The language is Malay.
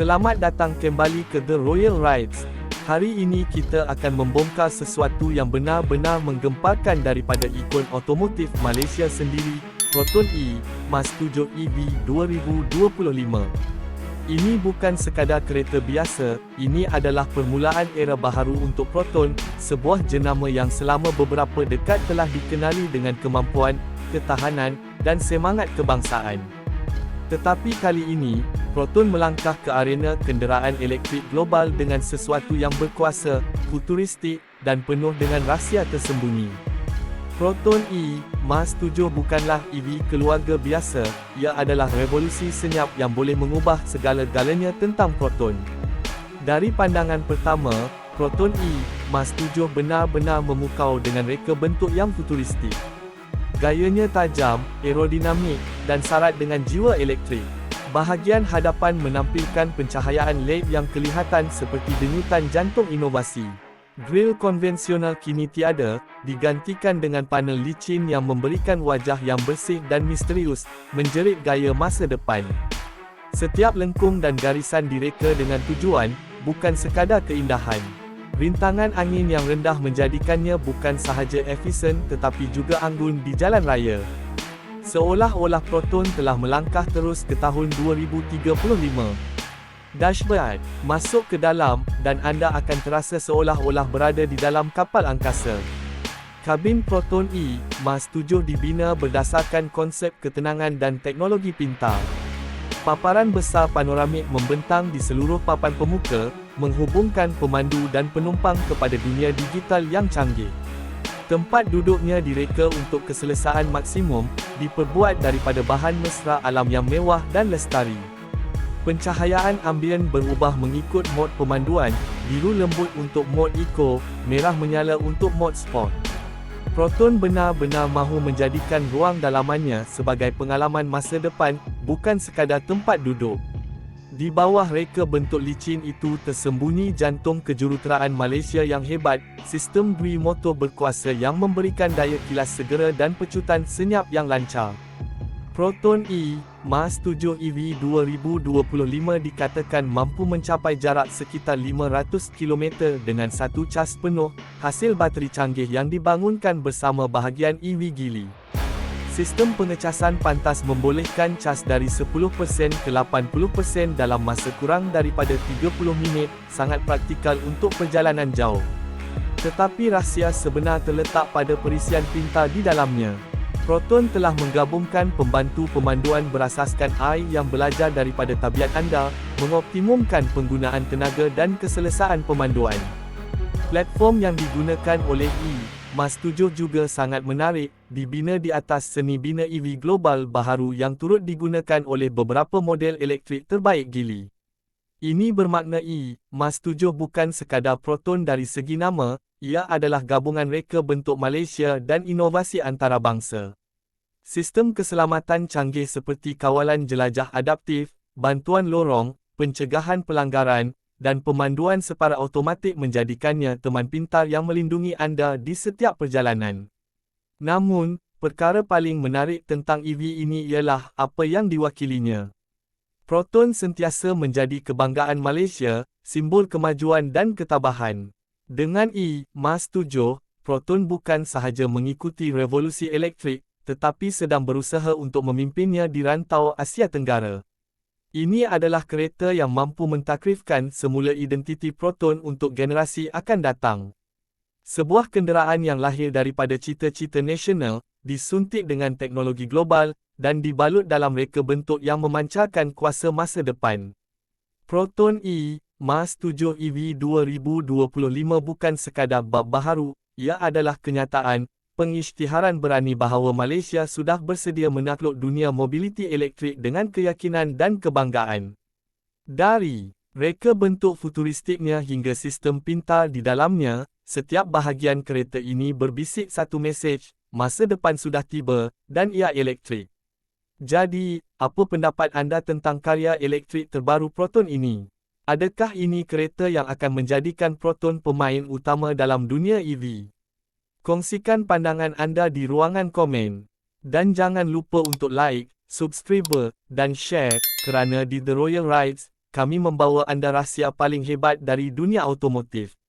Selamat datang kembali ke The Royal Rides. Hari ini kita akan membongkar sesuatu yang benar-benar menggemparkan daripada ikon otomotif Malaysia sendiri, Proton E, Mas 7 EV 2025. Ini bukan sekadar kereta biasa, ini adalah permulaan era baharu untuk Proton, sebuah jenama yang selama beberapa dekad telah dikenali dengan kemampuan, ketahanan, dan semangat kebangsaan. Tetapi kali ini, Proton melangkah ke arena kenderaan elektrik global dengan sesuatu yang berkuasa, futuristik, dan penuh dengan rahsia tersembunyi. Proton E, Mars 7 bukanlah EV keluarga biasa, ia adalah revolusi senyap yang boleh mengubah segala-galanya tentang Proton. Dari pandangan pertama, Proton E, Mars 7 benar-benar memukau dengan reka bentuk yang futuristik. Gayanya tajam, aerodinamik, dan syarat dengan jiwa elektrik. Bahagian hadapan menampilkan pencahayaan LED yang kelihatan seperti denyutan jantung inovasi. Grill konvensional kini tiada, digantikan dengan panel licin yang memberikan wajah yang bersih dan misterius, menjerit gaya masa depan. Setiap lengkung dan garisan direka dengan tujuan, bukan sekadar keindahan. Rintangan angin yang rendah menjadikannya bukan sahaja efisien tetapi juga anggun di jalan raya. Seolah-olah Proton telah melangkah terus ke tahun 2035. Dashboard, masuk ke dalam, dan anda akan terasa seolah-olah berada di dalam kapal angkasa. Kabin Proton E, Mars 7 dibina berdasarkan konsep ketenangan dan teknologi pintar. Paparan besar panoramik membentang di seluruh papan pemuka, menghubungkan pemandu dan penumpang kepada dunia digital yang canggih. Tempat duduknya direka untuk keselesaan maksimum, diperbuat daripada bahan mesra alam yang mewah dan lestari. Pencahayaan ambien berubah mengikut mod pemanduan, biru lembut untuk mod eco, merah menyala untuk mod sport. Proton benar-benar mahu menjadikan ruang dalamannya sebagai pengalaman masa depan, bukan sekadar tempat duduk. Di bawah reka bentuk licin itu tersembunyi jantung kejuruteraan Malaysia yang hebat, sistem dui motor berkuasa yang memberikan daya kilas segera dan pecutan senyap yang lancar. Proton E, Mars 7 EV 2025 dikatakan mampu mencapai jarak sekitar 500 km dengan satu cas penuh, hasil bateri canggih yang dibangunkan bersama bahagian EV Gili. Sistem pengecasan pantas membolehkan cas dari 10% ke 80% dalam masa kurang daripada 30 minit, sangat praktikal untuk perjalanan jauh. Tetapi rahsia sebenar terletak pada perisian pintar di dalamnya. Proton telah menggabungkan pembantu pemanduan berasaskan AI yang belajar daripada tabiat anda, mengoptimumkan penggunaan tenaga dan keselesaan pemanduan. Platform yang digunakan oleh E, Mas 7 juga sangat menarik, dibina di atas seni bina EV global baharu yang turut digunakan oleh beberapa model elektrik terbaik Gili. Ini bermakna E, Mas 7 bukan sekadar Proton dari segi nama, ia adalah gabungan reka bentuk Malaysia dan inovasi antarabangsa. Sistem keselamatan canggih seperti kawalan jelajah adaptif, bantuan lorong, pencegahan pelanggaran, dan pemanduan separa automatik menjadikannya teman pintar yang melindungi anda di setiap perjalanan. Namun, perkara paling menarik tentang EV ini ialah apa yang diwakilinya. Proton sentiasa menjadi kebanggaan Malaysia, simbol kemajuan dan ketabahan. Dengan E, Mars 7, Proton bukan sahaja mengikuti revolusi elektrik, tetapi sedang berusaha untuk memimpinnya di rantau Asia Tenggara. Ini adalah kereta yang mampu mentakrifkan semula identiti Proton untuk generasi akan datang. Sebuah kenderaan yang lahir daripada cita-cita nasional, disuntik dengan teknologi global, dan dibalut dalam reka bentuk yang memancarkan kuasa masa depan. Proton E, Mars 7 EV 2025 bukan sekadar bab baharu, ia adalah kenyataan, pengisytiharan berani bahawa Malaysia sudah bersedia menakluk dunia mobiliti elektrik dengan keyakinan dan kebanggaan. Dari reka bentuk futuristiknya hingga sistem pintar di dalamnya, setiap bahagian kereta ini berbisik satu mesej, masa depan sudah tiba, dan ia elektrik. Jadi, apa pendapat anda tentang karya elektrik terbaru Proton ini? Adakah ini kereta yang akan menjadikan Proton pemain utama dalam dunia EV? Kongsikan pandangan anda di ruangan komen. Dan jangan lupa untuk like, subscribe, dan share kerana di The Royal Rides, kami membawa anda rahsia paling hebat dari dunia automotif.